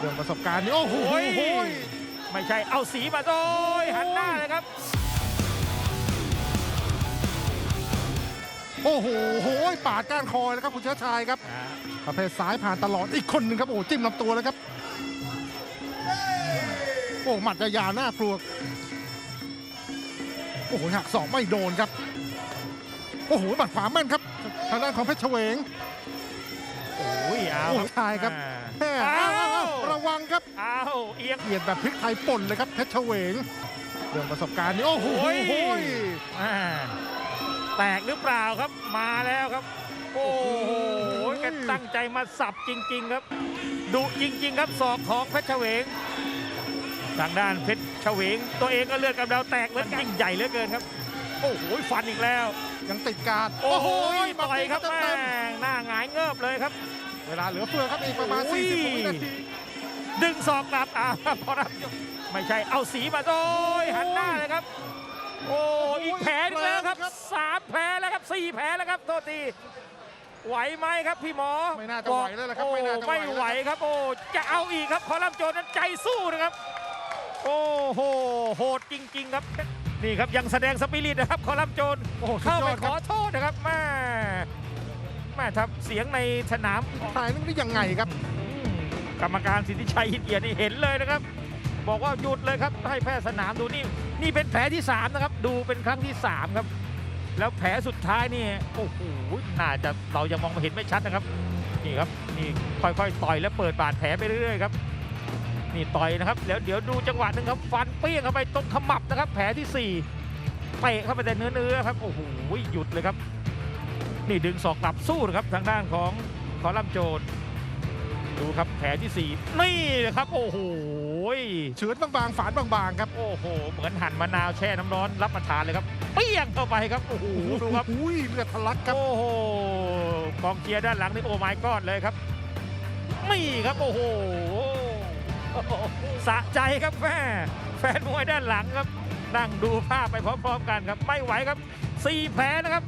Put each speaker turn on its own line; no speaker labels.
เรื่องประสบการณ์นี่โอ้โห
โอ้ย ไม่ใช่เอาสีมาโดยหันหน้าเลยครับ
โอ้โหโหยปาดก้านคอนะครับคุณเชื้อชายครับ ประเภทซ้ายผ่านตลอดอีกคนหนึ่งครับโอ้โหจิ้มลำตัวแล้วครับ โอ้หมัดยาวๆน่ากลัวโอ้โหหักศอกไม่โดนครับ โอ้โหหมัดขวาแม่นครับทางด้านของเพชรเฉวง
โอ้ยเอา
โอ้ใช่ครับ แม่
อ้า
อ้าววอ้าว ระวังครับ
อ้าวเอียง
เบียดแบบพลิกไทยป่นเลยครับเพชรเฉวงเรื่องประสบการณ์นี่โอ้โห
โอ้ย
โอ้ย
อ่าแตกหรือเปล่าครับมาแล้วครับ โอ้โหแกันตั้งใจมาสับจริง ๆ ครับดุจริง ๆ ครับศอกของเพชรเฉวงทางด้านเพชรเฉวง ตัวเองก็เลือดกำเดาแตกเหมือนกันยิ่งใหญ่เหลือเกินครับ โอ้โหฟันอีกแล้ว
ยังติดการด
โอ้โห
มา
ต่อยครับ
เต็
แม่
ม
งหน้าหงายเงิบเลยครับ
ๆเวลาเหลือเฟือครับอีกประมาณ
โอ้ย
40วินาที
ดึงศอกกลับอ่าพอรับไม่ใช่เอาสีมาโดยหันหน้าเลยครับ โอ้อีกแผลหนึงแล้วครับสามแผลแล้วครับสี่แผลแล้วครับโทษทีไหวไหมครับพี่หมอ
ไม่น่าจะไหวแล้วล่ะครับ
โอ้
ไม่น่าจะไหว
ไม่
แล้ว
ไหวครับโอ้จะเอาอีกครับคอลัมน์โจรนั้นใจสู้นะครับ โอ้โหโหดจริง ๆ ครับนี่ครับยังแสดงสปิริตนะครับคอลัมน์โจร
โอ้โหสุด
เข้ายไป
อด
ข
ครั
อบโทษนะครับแม่แม่ทับเสียงในสนาม
ทายนี่ได้ยังไงครับ
อืม กรรมการสิทธิชัยหินเอียนี่เห็นเลยนะครับ บอกว่าหยุดเลยครับให้แพทย์สนามดูนี่นี่เป็นแผลที่ 3 นะครับ ดูเป็นครั้งที่ 3 ครับ แล้วแผลสุดท้ายนี่โอ้โหน่าจะเรายังมองไม่เห็นไม่ชัดนะครับนี่ครับนี่ค่อยๆต่อยแล้วเปิดบาดแผลไปเรื่อยๆครับนี่ต่อยนะครับแล้วเดี๋ยวดูจังหวะหนึ่งครับฟันเปี้ยงเข้าไปตรงขมับนะครับ แผลที่สี่เตะเข้าไปแต่เนื้อๆครับโอ้โหหยุดเลยครับ นี่ดึงศอกกลับสู้นะครับทางด้านของคอลัมโจ ดูครับแผลที่สี่นี่นะครับ โอ้โห
เฉือนบางๆ ฝานบางๆ ครับ
โอ้โห เหมือนหั่นมะนาวแช่น้ำร้อนรับประทานเลยครับเปี้ยงเข้าไปครับ โอ้โห ดูครับ
อุ้ยเลือดทะลักครับ
โอ้โหกองเชียร์ด้านหลังนี่โอ้ my god เลยครับนี่ครับ โอ้โหสะใจครับแม่แฟนมวยด้านหลังครับ นั่งดูภาพไปพร้อมๆกันครับ ไม่ไหวครับสี่แผลนะครับ